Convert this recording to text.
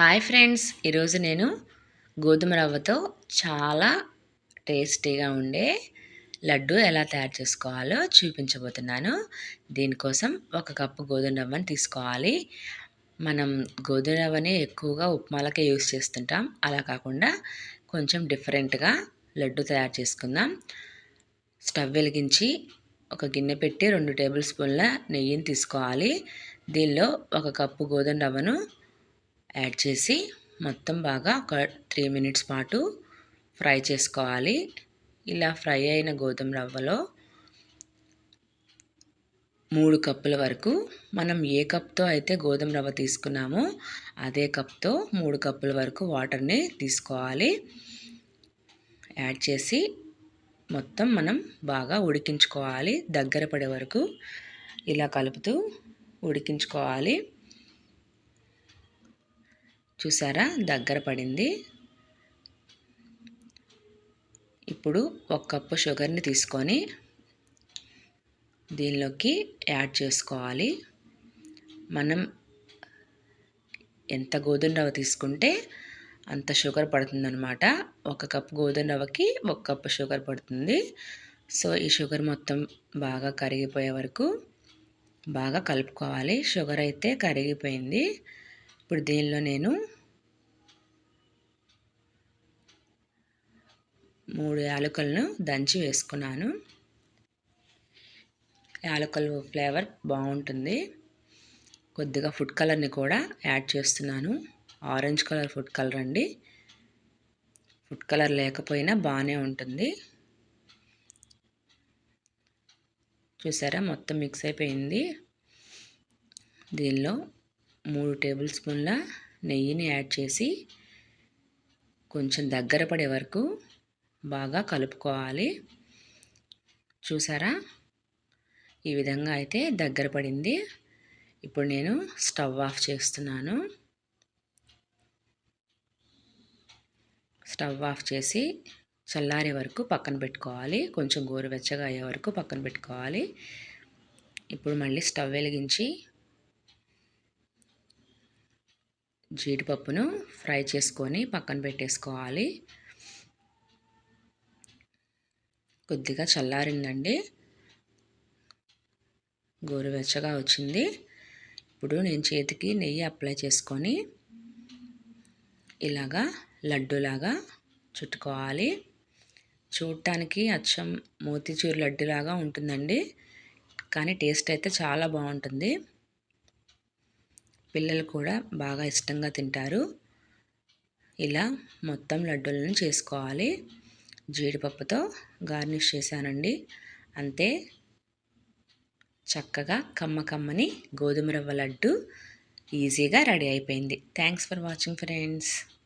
Hi friends. ఈరోజు నేను గోధుమ రవ్వతో చాలా టేస్టీగా ఉండే లడ్డు ఎలా తయారు చేసుకోవాలో చూపించబోతున్నాను. దీనికోసం ఒక కప్పు గోధుమ రవ్వని తీసుకోవాలి. మనం గోధుమ రవ్వని ఎక్కువగా ఉప్మాలకే యూస్ చేస్తుంటాం. అలా కాకుండా కొంచెం డిఫరెంట్గా లడ్డు తయారు చేసుకుందాం. స్టవ్ వెలిగించి ఒక గిన్నె పెట్టి రెండు టేబుల్ స్పూన్ల నెయ్యిని తీసుకోవాలి. దీనిలో ఒక కప్పు గోధుమ రవ్వను యాడ్ చేసి మొత్తం బాగా ఒక త్రీ మినిట్స్ పాటు ఫ్రై చేసుకోవాలి. ఇలా ఫ్రై అయిన గోధుమ రవ్వలో మూడు కప్పుల వరకు మనం ఏ కప్తో అయితే గోధుమ రవ్వ తీసుకున్నామో అదే కప్తో మూడు కప్పుల వరకు వాటర్ని తీసుకోవాలి. యాడ్ చేసి మొత్తం మనం బాగా ఉడికించుకోవాలి. దగ్గర పడే వరకు ఇలా కలుపుతూ ఉడికించుకోవాలి. చూసారా? దగ్గర పడింది. ఇప్పుడు ఒక కప్పు షుగర్ని తీసుకొని దీనిలోకి యాడ్ చేసుకోవాలి. మనం ఎంత గోధుమ రవ్వ తీసుకుంటే అంత షుగర్ పడుతుందనమాట ఒక కప్పు గోధుమ రవ్వకి ఒక కప్పు షుగర్ పడుతుంది. సో ఈ షుగర్ మొత్తం బాగా కరిగిపోయే వరకు బాగా కలుపుకోవాలి. షుగర్ అయితే కరిగిపోయింది. ఇప్పుడు దీనిలో నేను? మూడు యాలకులను దంచి వేసుకున్నాను. యాలకులు ఫ్లేవర్ బాగుంటుంది. కొద్దిగా ఫుడ్ కలర్ని కూడా యాడ్ చేస్తున్నాను. ఆరెంజ్ కలర్ ఫుడ్ కలర్ అండి. ఫుడ్ కలర్ లేకపోయినా బాగానే ఉంటుంది. చూసారా? మొత్తం మిక్స్ అయిపోయింది. దీనిలో మూడు టేబుల్ స్పూన్ల నెయ్యిని యాడ్ చేసి కొంచెం దగ్గర పడే వరకు బాగా కలుపుకోవాలి. చూసారా? ఈ విధంగా అయితే దగ్గర పడింది. ఇప్పుడు నేను స్టవ్ ఆఫ్ చేస్తున్నాను. స్టవ్ ఆఫ్ చేసి చల్లారే వరకు పక్కన పెట్టుకోవాలి. కొంచెం గోరువెచ్చగా అయ్యే వరకు పక్కన పెట్టుకోవాలి. ఇప్పుడు మళ్ళీ స్టవ్ వెలిగించి జీడిపప్పును ఫ్రై చేసుకొని పక్కన పెట్టేసుకోవాలి. కొద్దిగా చల్లారిందండి. గోరువెచ్చగా వచ్చింది. ఇప్పుడు నేను చేతికి నెయ్యి అప్లై చేసుకొని ఇలాగా లడ్డులాగా చుట్టుకోవాలి. చూడటానికి అచ్చం మోతీచూరు లడ్డులాగా ఉంటుందండి. కానీ టేస్ట్ అయితే చాలా బాగుంటుంది. పిల్లలు కూడా బాగా ఇష్టంగా తింటారు. ఇలా మొత్తం లడ్డూలను చేసుకోవాలి. జీడిపప్పుతో గార్నిష్ చేశానండి. అంతే. చక్కగా కమ్మ కమ్మని గోధుమ రవ్వ లడ్డు ఈజీగా రెడీ అయిపోయింది. Thanks for watching friends.